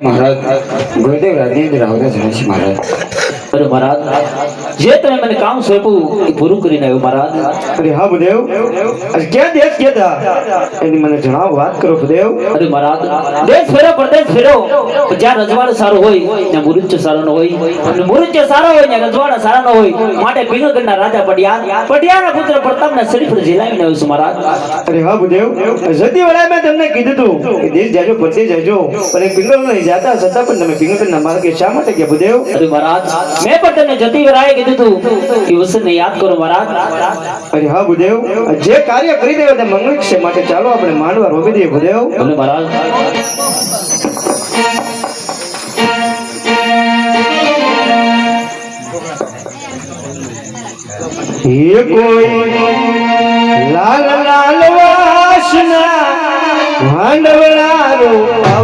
મહારાજ ગુરુદેવ રાજેન્દ્ર આવતા જાય છે અરે મહારાજ જે તમે મને કામ સોંપ્યું એ પૂરું કરીને આવ્યો મહારાજ. અરે હા બુદેવ. ક્યાં દેશ ગયા હતા એની મને જણાવો વાત કરો બુદેવ. અરે મહારાજ દેશ ફેરો પરદેશ ફેરો. જ્યાં રજવાડો સારો હોય ત્યાં મુરુચ્ય સારો ન હોય. અને મુરુચ્ય સારો હોય ત્યાં રજવાડા સારા ન હોય. માટે પિંગલગઢના રાજા પડિયા પડિયાના પુત્ર પ્રતાપના શરીફ જીલાવીને આવ્યો છું મહારાજ. અરે હા બુદેવ. જતી વડા મેં તમને કીધું તું કે દેશ જાજો પરદે જાજો. પણ એ પિંગળ નહીં જાતા છતાં પણ તમે પિંગળના માર્ગે શા માટે કે બુદેવ? અરે મહારાજ મેં પણ તમને જતી વરાએ કીધું તું એ વસ્તુને યાદ કરો મહારાજ અરે હા ભૂદેવ જે કાર્ય કરી દેવા તે મંગળ છે. માટે ચાલો આપણે માનવા રોકી દઈએ ભૂદેવ ભલે મહારાજ. એ કોઈ લાલ લાલ વાસના માંડવડા રૂપા